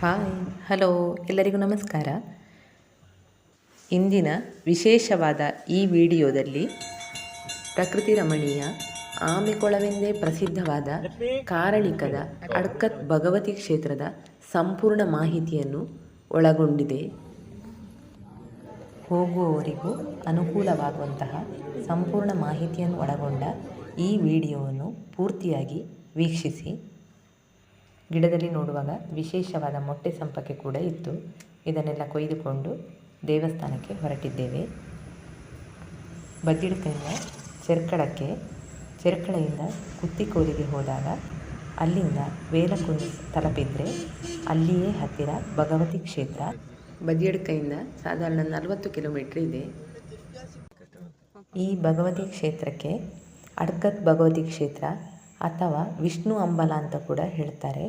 Hi, hello, ಎಲ್ಲರಿಗೂ ನಮಸ್ಕಾರ. ಇಂದಿನ ವಿಶೇಷವಾದ ಈ ವಿಡಿಯೋದಲ್ಲಿ ಪ್ರಕೃತಿ ರಮಣೀಯ, ಆಮೆಕೊಳವೆಂದೇ ಪ್ರಸಿದ್ಧವಾದ ಕಾರಣಿಕದ ಅಡ್ಕತ್ ಭಗವತಿ ಕ್ಷೇತ್ರದ ಸಂಪೂರ್ಣ ಮಾಹಿತಿಯನ್ನು ಒಳಗೊಂಡಿದೆ. ಹೋಗುವವರಿಗೂ ಅನುಕೂಲವಾಗುವಂತಹ ಸಂಪೂರ್ಣ ಮಾಹಿತಿಯನ್ನು ಒಳಗೊಂಡ ಈ ವಿಡಿಯೋವನ್ನು ಪೂರ್ತಿಯಾಗಿ ವೀಕ್ಷಿಸಿ. ಗಿಡದಲ್ಲಿ ನೋಡುವಾಗ ವಿಶೇಷವಾದ ಮೊಟ್ಟೆ ಸಂಪಕ್ಕೆ ಕೂಡ ಇತ್ತು. ಇದನ್ನೆಲ್ಲ ಕೊಯ್ದುಕೊಂಡು ದೇವಸ್ಥಾನಕ್ಕೆ ಹೊರಟಿದ್ದೇವೆ. ಬದ್ದಿಡ್ಕೈಯಿಂದ ಚೆರ್ಕಳಕ್ಕೆ. ಚೆರ್ಕಳೆಯಿಂದ ಕುತ್ತಿಕೋಲಿಗೆ ಹೋದಾಗ ಅಲ್ಲಿಂದ ವೇಲಕುಂದಿ ತಲುಪಿದರೆ ಅಲ್ಲಿಯೇ ಹತ್ತಿರ ಭಗವತಿ ಕ್ಷೇತ್ರ. ಬದಿಯಡ್ಕೈಯಿಂದ ಸಾಧಾರಣ ನಲವತ್ತು ಕಿಲೋಮೀಟ್ರ್ ಇದೆ. ಈ ಭಗವತಿ ಕ್ಷೇತ್ರಕ್ಕೆ ಅಡ್ಕತ್ ಭಗವತಿ ಕ್ಷೇತ್ರ ಅಥವಾ ವಿಷ್ಣು ಅಂಬಲ ಅಂತ ಕೂಡ ಹೇಳ್ತಾರೆ.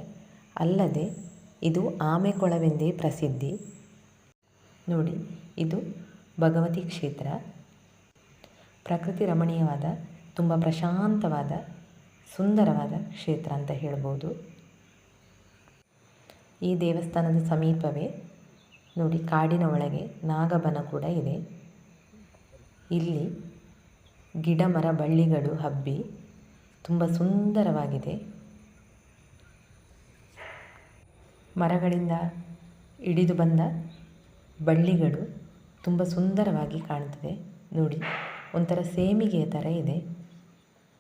ಅಲ್ಲದೆ ಇದು ಆಮೆಕೊಳವೆಂದೇ ಪ್ರಸಿದ್ಧಿ. ನೋಡಿ, ಇದು ಭಗವತಿ ಕ್ಷೇತ್ರ. ಪ್ರಕೃತಿ ರಮಣೀಯವಾದ, ತುಂಬ ಪ್ರಶಾಂತವಾದ, ಸುಂದರವಾದ ಕ್ಷೇತ್ರ ಅಂತ ಹೇಳ್ಬೋದು. ಈ ದೇವಸ್ಥಾನದ ಸಮೀಪವೇ, ನೋಡಿ, ಕಾಡಿನ ಒಳಗೆ ನಾಗಬನ ಕೂಡ ಇದೆ. ಇಲ್ಲಿ ಗಿಡ ಮರ ಬಳ್ಳಿಗಳು ಹಬ್ಬಿ ತುಂಬ ಸುಂದರವಾಗಿದೆ. ಮರಗಳಿಂದ ಇಡಿದು ಬಂದ ಬಳ್ಳಿಗಳು ತುಂಬ ಸುಂದರವಾಗಿ ಕಾಣುತ್ತದೆ ನೋಡಿ, ಒಂಥರ ಸೇಮಿಗೆಯ ಥರ ಇದೆ.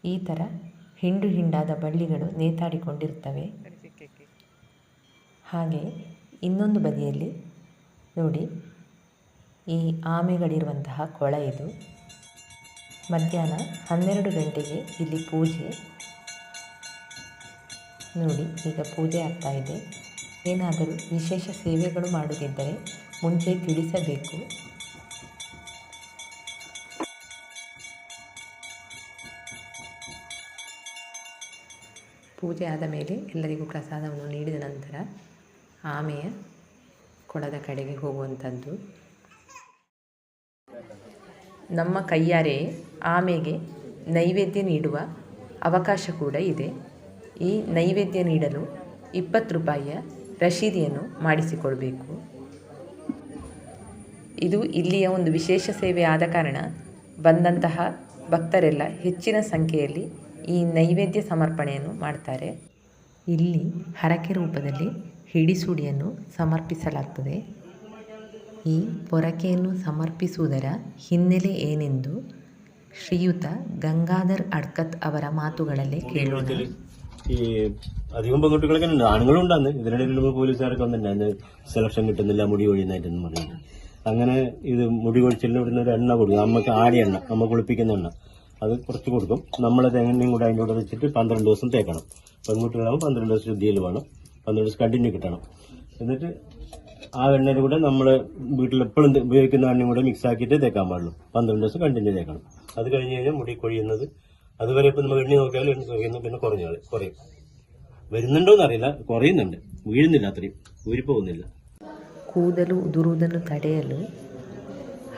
ಈ ಥರ ಹಿಂಡು ಹಿಂಡಾದ ಬಳ್ಳಿಗಳು ನೇತಾಡಿಕೊಂಡಿರ್ತವೆ. ಹಾಗೆ ಇನ್ನೊಂದು ಬದಿಯಲ್ಲಿ ನೋಡಿ, ಈ ಆಮೆಗಳಿರುವಂತಹ ಕೊಳ ಇದು. ಮಧ್ಯಾಹ್ನ ಹನ್ನೆರಡು ಗಂಟೆಗೆ ಇಲ್ಲಿ ಪೂಜೆ. ನೋಡಿ, ಈಗ ಪೂಜೆ ಆಗ್ತಾ ಇದೆ. ಏನಾದರೂ ವಿಶೇಷ ಸೇವೆಗಳು ಮಾಡುತ್ತಿದ್ದರೆ ಮುಂಚೆ ತಿಳಿಸಬೇಕು. ಪೂಜೆ ಆದ ಮೇಲೆ ಎಲ್ಲರಿಗೂ ಪ್ರಸಾದವನ್ನು ನೀಡಿದ ನಂತರ ಆಮೆಯ ಕೊಳದ ಕಡೆಗೆ ಹೋಗುವಂಥದ್ದು. ನಮ್ಮ ಕೈಯಾರೆ ಆಮೆಗೆ ನೈವೇದ್ಯ ನೀಡುವ ಅವಕಾಶ ಕೂಡ ಇದೆ. ಈ ನೈವೇದ್ಯ ನೀಡಲು ಇಪ್ಪತ್ತು ರೂಪಾಯಿಯ ರಶೀದಿಯನ್ನು ಮಾಡಿಸಿಕೊಳ್ಬೇಕು ಇದು ಇಲ್ಲಿಯ ಒಂದು ವಿಶೇಷ ಸೇವೆ ಆದ ಕಾರಣ ಬಂದಂತಹ ಭಕ್ತರೆಲ್ಲ ಹೆಚ್ಚಿನ ಸಂಖ್ಯೆಯಲ್ಲಿ ಈ ನೈವೇದ್ಯ ಸಮರ್ಪಣೆಯನ್ನು ಮಾಡ್ತಾರೆ. ಇಲ್ಲಿ ಹರಕೆ ರೂಪದಲ್ಲಿ ಹಿಡಿಸುಡಿಯನ್ನು ಸಮರ್ಪಿಸಲಾಗ್ತದೆ. ಈ ಪೊರಕೆಯನ್ನು ಸಮರ್ಪಿಸುವುದರ ಹಿನ್ನೆಲೆ ಏನೆಂದು ಶ್ರೀಯುತ ഗംഗാധർ അഡ്കത്ത് അവര മാത്തുകളിലെ കേളോട് അധികം പെൺകുട്ടികളൊക്കെ ആണുങ്ങളും ഉണ്ടാന്ന്. ഇതിനിടയിൽ പോലീസുകാരൊക്കെ വന്നിട്ടുണ്ടായിരുന്നു സെലക്ഷൻ കിട്ടുന്നില്ല മുടി കൊഴിയുന്നതായിട്ടെന്ന് പറയുന്നത് അങ്ങനെ ഇത് മുടി കൊഴിച്ചിലിന് ഇവിടുന്ന് ഒരു എണ്ണ കൊടുക്കും. നമുക്ക് ആടി എണ്ണ നമ്മൾ കുളിപ്പിക്കുന്ന എണ്ണ. അത് കുറച്ച് കൊടുക്കും. നമ്മൾ തേങ്ങയും കൂടെ അതിന്റെ കൂടെ വെച്ചിട്ട് പന്ത്രണ്ട് ദിവസം തേക്കണം. പെൺകുട്ടികളാകുമ്പോൾ പന്ത്രണ്ട് ദിവസം ശുദ്ധിയിൽ വേണം. പന്ത്രണ്ട് ദിവസം കണ്ടിന്യൂ കിട്ടണം. എന്നിട്ട് ആ എണ്ണയിൽ കൂടെ നമ്മൾ വീട്ടിൽ എപ്പോഴും ഉപയോഗിക്കുന്ന എണ്ണയും കൂടെ മിക്സ് ആക്കിയിട്ട് തേക്കാൻ പാടുള്ളൂ പന്ത്രണ്ട് ദിവസം കണ്ടിന്യൂ തേക്കണം അത് കഴിഞ്ഞ് കഴിഞ്ഞാൽ മുടി കൊഴിയുന്നത് അതുവരെ ഇപ്പം നമ്മൾ എണ്ണി നോക്കിയാലും എണ്ണി നോക്കിയാൽ പിന്നെ കുറഞ്ഞു കളയും, കുറയും വരുന്നുണ്ടോന്ന് അറിയില്ല കുറയുന്നുണ്ട് വീഴുന്നില്ല അത്രയും ഊരിപ്പോകുന്നില്ല ಕೂದಲು ಉದುರುವುದನ್ನು ತಡೆಯಲು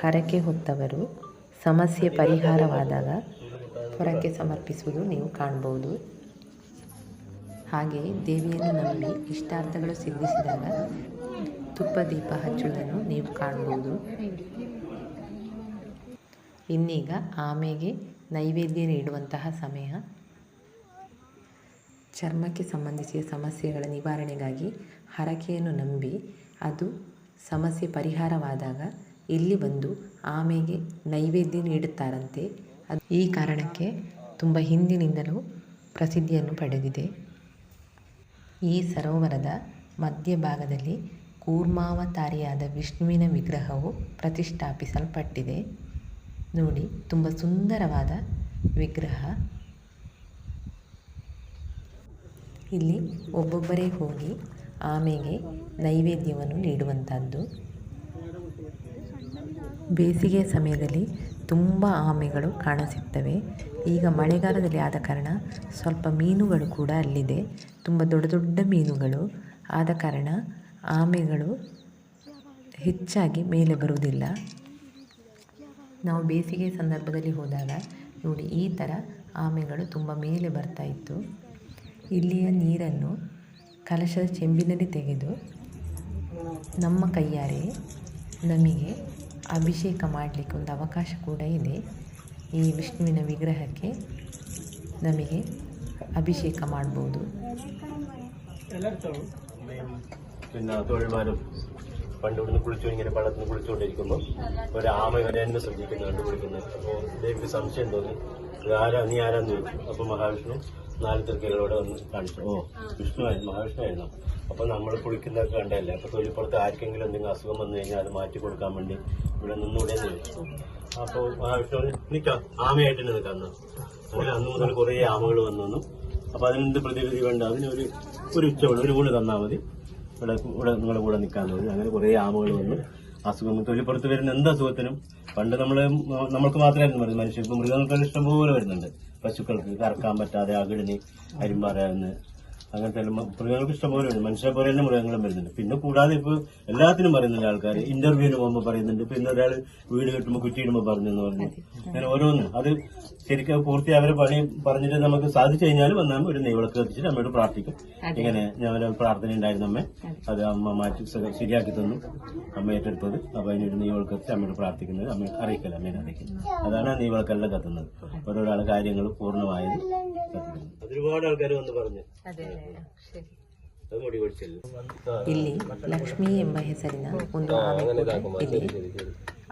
ಹರಕೆ ಹೊತ್ತವರು ಸಮಸ್ಯೆ ಪರಿಹಾರವಾದಾಗ ಹೊರಕೆ ಸಮರ್ಪಿಸುವುದು ನೀವು ಕಾಣ್ಬೋದು ಹಾಗೆಯೇ ದೇವಿಯನ್ನು ನಂಬಿ ಇಷ್ಟಾರ್ಥಗಳು ಸಿದ್ಧಿಸಿದಾಗ ತುಪ್ಪ ದೀಪ ಹಚ್ಚುವುದನ್ನು ನೀವು ಕಾಣ್ಬೋದು ಇನ್ನೀಗ ಆಮೆಗೆ ನೈವೇದ್ಯ ನೀಡುವಂತಹ ಸಮಯ. ಚರ್ಮಕ್ಕೆ ಸಂಬಂಧಿಸಿದ ಸಮಸ್ಯೆಗಳ ನಿವಾರಣೆಗಾಗಿ ಹರಕೆಯನ್ನು ನಂಬಿ ಅದು ಸಮಸ್ಯೆ ಪರಿಹಾರವಾದಾಗ ಇಲ್ಲಿ ಬಂದು ಆಮೆಗೆ ನೈವೇದ್ಯ ನೀಡುತ್ತಾರಂತೆ. ಅದು ಈ ಕಾರಣಕ್ಕೆ ತುಂಬ ಹಿಂದಿನಿಂದಲೂ ಪ್ರಸಿದ್ಧಿಯನ್ನು ಪಡೆದಿದೆ. ಈ ಸರೋವರದ ಮಧ್ಯಭಾಗದಲ್ಲಿ ಕೂರ್ಮಾವತಾರಿಯಾದ ವಿಷ್ಣುವಿನ ವಿಗ್ರಹವು ಪ್ರತಿಷ್ಠಾಪಿಸಲ್ಪಟ್ಟಿದೆ. ನೋಡಿ, ತುಂಬ ಸುಂದರವಾದ ವಿಗ್ರಹ. ಇಲ್ಲಿ ಒಬ್ಬೊಬ್ಬರೇ ಹೋಗಿ ಆಮೆಗೆ ನೈವೇದ್ಯವನ್ನು ನೀಡುವಂಥದ್ದು. ಬೇಸಿಗೆ ಸಮಯದಲ್ಲಿ ತುಂಬ ಆಮೆಗಳು ಕಾಣಸಿಗ್ತವೆ. ಈಗ ಮಳೆಗಾಲದಲ್ಲಿ ಆದ ಕಾರಣ ಸ್ವಲ್ಪ ಮೀನುಗಳು ಕೂಡ ಅಲ್ಲಿದೆ. ತುಂಬ ದೊಡ್ಡ ದೊಡ್ಡ ಮೀನುಗಳು ಆದ ಕಾರಣ ಆಮೆಗಳು ಹೆಚ್ಚಾಗಿ ಮೇಲೆ ಬರುವುದಿಲ್ಲ. ನಾವು ಬೇಸಿಗೆ ಸಂದರ್ಭದಲ್ಲಿ ಹೋದಾಗ ನೋಡಿ ಈ ಥರ ಆಮೆಗಳು ತುಂಬ ಮೇಲೆ ಬರ್ತಾ ಇತ್ತು. ಇಲ್ಲಿಯ ನೀರನ್ನು ಕಲಶದ ಚೆಂಬಿನಲ್ಲಿ ತೆಗೆದು ನಮ್ಮ ಕೈಯಾರೆ ನಮಗೆ ಅಭಿಷೇಕ ಮಾಡಲಿಕ್ಕೆ ಒಂದು ಅವಕಾಶ ಕೂಡ ಇದೆ. ಈ ವಿಷ್ಣುವಿನ ವಿಗ್ರಹಕ್ಕೆ ನಮಗೆ ಅಭಿಷೇಕ ಮಾಡ್ಬೋದು. പിന്നെ തൊഴിൽമാരും പണ്ട് ഇവിടുന്ന് കുളിച്ചു ഇങ്ങനെ പള്ളത്തിന് കുളിച്ചുകൊണ്ടിരിക്കുമ്പോൾ ഒരു ആമ വരെ എന്നെ ശ്രദ്ധിക്കുന്നു കണ്ടുപിടിക്കുന്നത് അപ്പോൾ ദേവിക്ക് സംശയം തോന്നി ഇത് ആരാ നീ ആരാന്ന് ചോദിച്ചു. അപ്പൊ മഹാവിഷ്ണു നാല് തൃക്കൈകളോടെ വന്ന് കാണിച്ചു. ഓ വിഷ്ണു ആയിരുന്നു മഹാവിഷ്ണു ആയിരുന്നു. അപ്പൊ നമ്മൾ കുളിക്കുന്നതൊക്കെ കണ്ടല്ലേ അപ്പൊ തൊഴിൽപ്പുറത്ത് ആർക്കെങ്കിലും എന്തെങ്കിലും അസുഖം വന്നു കഴിഞ്ഞാൽ അത് മാറ്റി കൊടുക്കാൻ വേണ്ടി ഇവിടെ നിന്നൂടെ ചോദിച്ചു. അപ്പൊ മഹാവിഷ്ണു നിൽക്കാം ആമയായിട്ട് തന്നെ നിൽക്കാം അങ്ങനെ അന്ന് മുതൽ കുറേ ആമകൾ വന്നു അപ്പോൾ അപ്പൊ അതിനെന്ത് പ്രതിവിധി വേണ്ട അതിനൊരു ഒരു ഉച്ചവെള്ളം ഒരു ഊണ് തന്നാൽ മതി. ഇവിടെ ഇവിടെ നിങ്ങളുടെ കൂടെ നിൽക്കാൻ തോന്നി അങ്ങനെ കുറെ ആമകൾ വന്നു. അസുഖം തൊലിപ്പുറത്ത് വരുന്ന എന്ത് അസുഖത്തിനും പണ്ട് നമ്മൾ മ- നമ്മൾക്ക് മാത്രമായിരുന്നു പറയുന്നത് മനുഷ്യർക്ക് മൃഗങ്ങൾക്ക് ഇഷ്ടംപോലെ വരുന്നുണ്ട്. പശുക്കൾക്ക് കറക്കാൻ പറ്റാതെ അകിടിന് അരിമ്പാറാന്ന് അങ്ങനത്തെ മൃഗങ്ങൾക്ക് ഇഷ്ടംപോലെ ഉണ്ട്. മനുഷ്യരെ പോലെ തന്നെ മൃഗങ്ങളും വരുന്നുണ്ട്. പിന്നെ കൂടാതെ ഇപ്പൊ എല്ലാത്തിനും പറയുന്നുണ്ട് ആൾക്കാർ ഇന്റർവ്യൂവിന് പോകുമ്പോൾ പറയുന്നുണ്ട്. പിന്നെ ഒരാൾ വീട് കെട്ടുമ്പോൾ കുറ്റിയിടുമ്പോൾ പറഞ്ഞു. എന്ന് പറഞ്ഞു അങ്ങനെ ഓരോന്ന്. അത് ശരിക്കും പൂർത്തി അവരെ പണി പറഞ്ഞിട്ട് നമുക്ക് സാധിച്ചു കഴിഞ്ഞാൽ വന്നാൽ ഒരു നെയ്വിളക്ക് കത്തിച്ചിട്ട് അമ്മയോട് പ്രാർത്ഥിക്കും. ഇങ്ങനെ ഞാൻ പ്രാർത്ഥന ഉണ്ടായിരുന്നു അമ്മ. അത്. അമ്മ മാറ്റി ശരിയാക്കി തന്നു. അമ്മ ഏറ്റെടുത്തത്. അപ്പൊ അതിനൊരു നെയ്വിളക്ക് കത്തിച്ച് അമ്മയോട് പ്രാർത്ഥിക്കുന്നത് അമ്മ അറിയിക്കല അമ്മേനെ അറിയിക്കുന്നത് അതാണ് ആ നെയ്വിളക്കെല്ലാം കത്തുന്നത്. ഓരോരാളെ കാര്യങ്ങൾ പൂർണമായത് കത്തിക്കുന്നത്. ഒരുപാട് ആൾക്കാർ വന്ന് പറഞ്ഞു. ಇಲ್ಲಿ ಲಕ್ಷ್ಮಿ ಎಂಬ ಹೆಸರಿನ ಒಂದು ಆಮೆ ಕೂಡ ಇದೆ.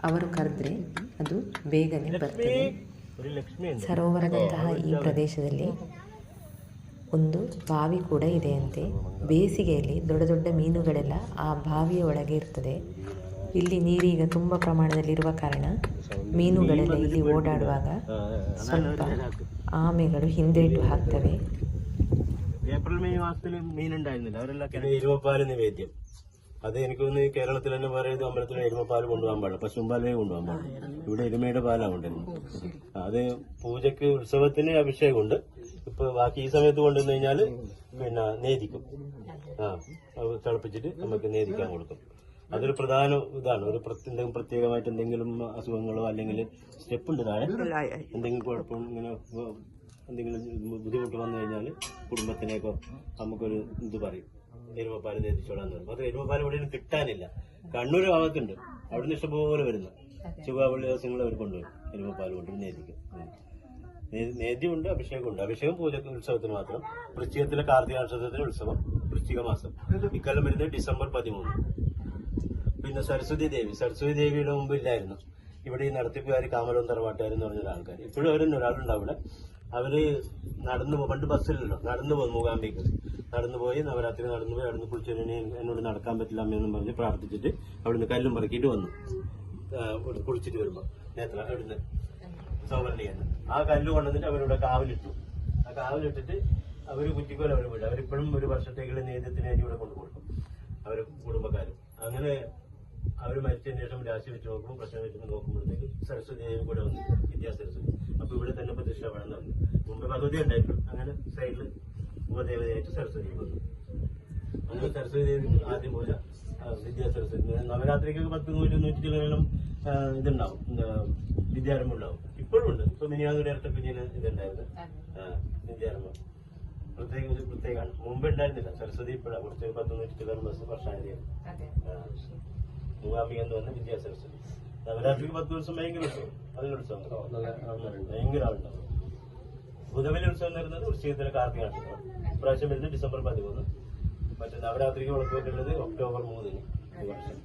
ಅವರು ಕರೆದ್ರೆ ಅದು ಬೇಗನೆ ಬರ್ತದೆ. ಸರೋವರದಂತಹ ಈ ಪ್ರದೇಶದಲ್ಲಿ ಒಂದು ಬಾವಿ ಕೂಡ ಇದೆಯಂತೆ. ಬೇಸಿಗೆಯಲ್ಲಿ ದೊಡ್ಡ ದೊಡ್ಡ ಮೀನುಗಳೆಲ್ಲ ಆ ಬಾವಿಯ ಒಳಗೆ ಇರ್ತದೆ. ಇಲ್ಲಿ ನೀರೀಗ ತುಂಬ ಪ್ರಮಾಣದಲ್ಲಿರುವ ಕಾರಣ ಮೀನುಗಳೆಲ್ಲ ಇಲ್ಲಿ ಓಡಾಡುವಾಗ ಸ್ವಲ್ಪ ಆಮೆಗಳು ಹಿಂದೇಟು ಹಾಕ್ತವೆ. ഏപ്രിൽ മെയ് മാസത്തിൽ മീൻ ഉണ്ടായിരുന്നില്ല. അവരെല്ലാം എരുമപ്പാൽ നിവേദ്യം. അത് എനിക്ക് തോന്നുന്നു കേരളത്തിൽ തന്നെ പറയുന്നത് അമ്പലത്തിൽ എരുമപ്പാൽ കൊണ്ടുപോകാൻ പാടില്ല. പശുമ്പാലേ കൊണ്ടുപോകാൻ പാടില്ല. ഇവിടെ എരുമയുടെ പാലാണ് കൊണ്ടുവരുന്നത്. അത് പൂജയ്ക്ക് ഉത്സവത്തിന് അഭിഷേകമുണ്ട്. ഇപ്പൊ ബാക്കി ഈ സമയത്ത് കൊണ്ടുവന്നു കഴിഞ്ഞാൽ പിന്നെ നേദിക്കും. ആ അത് തിളപ്പിച്ചിട്ട് നമുക്ക് നേദിക്കാൻ കൊടുക്കും. അതൊരു പ്രധാന ഇതാണ്. ഒരു പ്രത്യേക എന്തെങ്കിലും പ്രത്യേകമായിട്ട് എന്തെങ്കിലും അസുഖങ്ങളോ അല്ലെങ്കിൽ സ്റ്റെപ്പ് ഉണ്ട് താഴെ. എന്തെങ്കിലും കുഴപ്പം ഇങ്ങനെ എന്തെങ്കിലും ബുദ്ധിമുട്ട് വന്നു കഴിഞ്ഞാൽ കുടുംബത്തിനേക്കോ നമുക്കൊരു ഇത് പറയും. എരുമപ്പാൽ എത്തിച്ചോളാന്ന് പറയും. അത് എരുമപ്പാൽ ഇവിടെ കിട്ടാനില്ല. കണ്ണൂർ ഭാഗത്തുണ്ട്. അവിടുന്ന് ഇഷ്ടംപോലെ വരുന്നു ചൊവ്വാപ്പള്ളി ദിവസങ്ങൾ അവർ കൊണ്ടുവരും. എരുമപ്പാൽ കൊണ്ട് നേദിക്കും നേദ്യമുണ്ട് അഭിഷേകമുണ്ട് അഭിഷേകം പൂജ ഉത്സവത്തിന് മാത്രം. വൃശ്ചികത്തിലെ കാർത്തിക നക്ഷത്രത്തിന് ഉത്സവം വൃശ്ചിക മാസം. ഇക്കൊല്ലം വരുന്നത് ഡിസംബർ പതിമൂന്ന്. പിന്നെ സരസ്വതി ദേവി. സരസ്വതി ദേവിയുടെ മുമ്പ് ഇല്ലായിരുന്നു ഇവിടെ ഈ നടത്തിപ്പുകാർ കാമലവും തറവാട്ടുകാർ എന്ന് പറഞ്ഞ ആൾക്കാർ ഇപ്പോഴും അവരൊന്നും ഒരാളുണ്ട് അവർ നടന്നു പണ്ട് ബസ്സിലല്ലോ നടന്നു പോകും മൂകാംബിക്ക് നടന്നു പോയി നവരാത്രി നടന്നു പോയി അവിടുന്ന് കുളിച്ചു എന്നോട് നടക്കാൻ പറ്റില്ല അമ്മയെന്നും പറഞ്ഞ് പ്രാർത്ഥിച്ചിട്ട് അവിടുന്ന് കല്ലും പറക്കിയിട്ട് വന്നു. കുളിച്ചിട്ട് വരുമ്പോ. നേത്ര അവിടുന്ന് സൗവർണിയാണ് ആ കല്ല് കൊണ്ടുവന്നിട്ട് അവരിവിടെ കാവലിട്ടു. ആ കാവലിട്ടിട്ട് അവർ കുറ്റിക്കോല അവർ വിടും അവരിപ്പോഴും ഒരു വർഷത്തേക്കുള്ള നേതൃത്വത്തിനായിട്ട് ഇവിടെ കൊണ്ടു കൊടുക്കും അവർ കുടുംബക്കാരും. അങ്ങനെ അവർ മരിച്ചതിന് ശേഷം രാശി വെച്ച് നോക്കുമ്പോൾ പ്രശ്നം വെച്ച് നോക്കുമ്പോഴത്തേക്ക് സരസ്വതി ദേവി കൂടെ വന്നു. വിദ്യാ സരസ്വതി. അപ്പൊ ഇവിടെ തന്നെ പ്രതിഷ്ഠ വേണം എന്ന് പറഞ്ഞു മുമ്പ് ഭഗവതി ഉണ്ടായിരുന്നു അങ്ങനെ സൈഡിൽ ഉപദേവതയായിട്ട് സരസ്വതി വന്നു. അങ്ങനെ സരസ്വതി ദേവി ആദ്യം പൂജ വിദ്യാ സരസ്വതി. നവരാത്രിക്കൊക്കെ പത്ത് നൂറ്റി നൂറ്റി ചിലവരെല്ലാം ഇതുണ്ടാവും. വിദ്യാരംഭം ഉണ്ടാവും. ഇപ്പോഴും ഉണ്ട്. ഇപ്പൊ മിനിയാതൊരു ഇരട്ട കുഞ്ഞിന് ഇതുണ്ടായിരുന്നു. വിദ്യാരംഭം. പ്രത്യേക ഒരു പ്രത്യേകമാണ്. മുമ്പ് ഉണ്ടായിരുന്നില്ല. സരസ്വതി ഇപ്പോഴാണ് കുറച്ച് പത്ത് നൂറ്റി ചിലർ വർഷമായത് മൂകാംബിക എന്ന് പറഞ്ഞ വിദ്യാ സരസ്വതി നവരാത്രിക്ക് പത്ത് ദിവസം ഭയങ്കര ഉത്സവം അതിൽ ഉത്സവം ആൾക്കാരുണ്ട്. ഭയങ്കര ആളുണ്ടാവും ബുധബലി ഉത്സവം വരുന്നത് വൃശ്ചികത്തിലെ കാർത്തിക നക്ഷത്രം ഇപ്രാവശ്യം വരുന്നത് ഡിസംബർ പതിമൂന്ന് മറ്റേ നവരാത്രിക്ക് വിളക്കുവെക്കുന്നത് ഒക്ടോബർ മൂന്നിന് ഈ വർഷം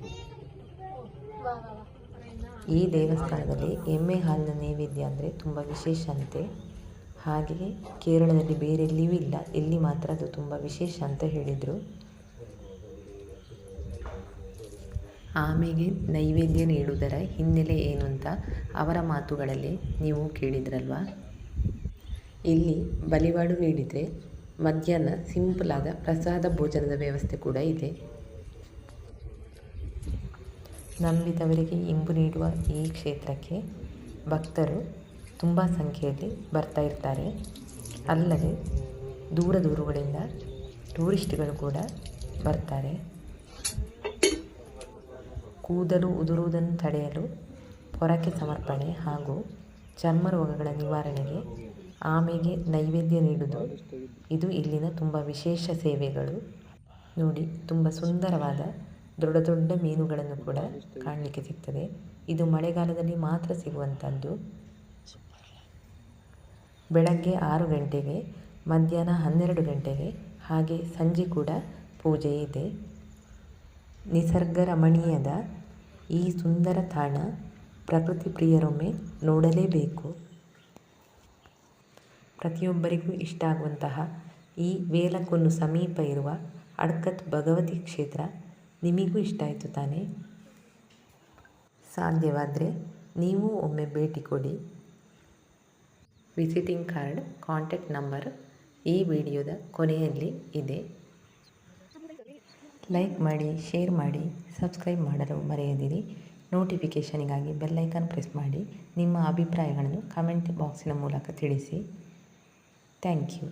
ಈ ದೇವಸ್ಥಾನದಲ್ಲಿ ಎಮ್ಮೆ ಹಾಲಿನ ನೈವೇದ್ಯ ಅಂದರೆ ತುಂಬ ವಿಶೇಷ ಅಂತೆ ಹಾಗೆಯೇ ಕೇರಳದಲ್ಲಿ ಬೇರೆ ಎಲ್ಲಿಯೂ ಇಲ್ಲ ಇಲ್ಲಿ ಮಾತ್ರ ಅದು ತುಂಬ ವಿಶೇಷ ಅಂತ ಹೇಳಿದರು ಆಮೆಗೆ ನೈವೇದ್ಯ ನೀಡುವುದರ ಹಿನ್ನೆಲೆ ಏನು ಅಂತ ಅವರ ಮಾತುಗಳಲ್ಲಿ ನೀವು ಕೇಳಿದ್ರಲ್ವಾ? ಇಲ್ಲಿ ಬಲಿವಾಡು ನೀಡಿದರೆ ಮಧ್ಯಾಹ್ನ ಸಿಂಪಲಾದ ಪ್ರಸಾದ ಭೋಜನದ ವ್ಯವಸ್ಥೆ ಕೂಡ ಇದೆ. ನಂಬಿದವರಿಗೆ ಇಂಬು ನೀಡುವ ಈ ಕ್ಷೇತ್ರಕ್ಕೆ ಭಕ್ತರು ತುಂಬ ಸಂಖ್ಯೆಯಲ್ಲಿ ಬರ್ತಾ ಇರ್ತಾರೆ. ಅಲ್ಲದೆ ದೂರ ದೂರುಗಳಿಂದ ಟೂರಿಸ್ಟ್ಗಳು ಕೂಡ ಬರ್ತಾರೆ. ಕೂದಲು ಉದುರುವುದನ್ನು ತಡೆಯಲು ಪೊರಕೆ ಸಮರ್ಪಣೆ ಹಾಗೂ ಚರ್ಮ ರೋಗಗಳ ನಿವಾರಣೆಗೆ ಆಮೆಗೆ ನೈವೇದ್ಯ ನೀಡುವುದು. ಇದು ಇಲ್ಲಿನ ತುಂಬ ವಿಶೇಷ ಸೇವೆಗಳು. ನೋಡಿ, ತುಂಬ ಸುಂದರವಾದ ದೊಡ್ಡ ದೊಡ್ಡ ಮೀನುಗಳನ್ನು ಕೂಡ ಕಾಣಲಿಕ್ಕೆ ಸಿಗ್ತದೆ. ಇದು ಮಳೆಗಾಲದಲ್ಲಿ ಮಾತ್ರ ಸಿಗುವಂಥದ್ದು ಬೆಳಗ್ಗೆ ಆರು ಗಂಟೆಗೆ, ಮಧ್ಯಾಹ್ನ ಹನ್ನೆರಡು ಗಂಟೆಗೆ, ಹಾಗೆ ಸಂಜೆ ಕೂಡ ಪೂಜೆ ಇದೆ. ನಿಸರ್ಗ ರಮಣೀಯದ ಈ ಸುಂದರ ತಾಣ ಪ್ರಕೃತಿ ಪ್ರಿಯರೊಮ್ಮೆ ನೋಡಲೇಬೇಕು. ಪ್ರತಿಯೊಬ್ಬರಿಗೂ ಇಷ್ಟ ಆಗುವಂತಹ ಈ ವೇಲಕ್ಕೊಂದು ಸಮೀಪ ಇರುವ ಅಡ್ಕತ್ ಭಗವತಿ ಕ್ಷೇತ್ರ ನಿಮಗೂ ಇಷ್ಟ ಆಯಿತು ತಾನೇ? ಸಾಧ್ಯವಾದರೆ ನೀವು ಒಮ್ಮೆ ಭೇಟಿ ಕೊಡಿ. ವಿಸಿಟಿಂಗ್ ಕಾರ್ಡ್ ಕಾಂಟ್ಯಾಕ್ಟ್ ನಂಬರ್ ಈ ವಿಡಿಯೋದ ಕೊನೆಯಲ್ಲಿ ಇದೆ. ಲೈಕ್ ಮಾಡಿ ಶೇರ್ ಮಾಡಿ ಸಬ್ಸ್ಕ್ರೈಬ್ ಮಾಡಲು ಮರೆಯದಿರಿ. ನೋಟಿಫಿಕೇಷನಿಗಾಗಿ ಬೆಲ್ಲೈಕನ್ ಪ್ರೆಸ್ ಮಾಡಿ. ನಿಮ್ಮ ಅಭಿಪ್ರಾಯಗಳನ್ನು ಕಮೆಂಟ್ ಬಾಕ್ಸಿನ ಮೂಲಕ ತಿಳಿಸಿ. Thank you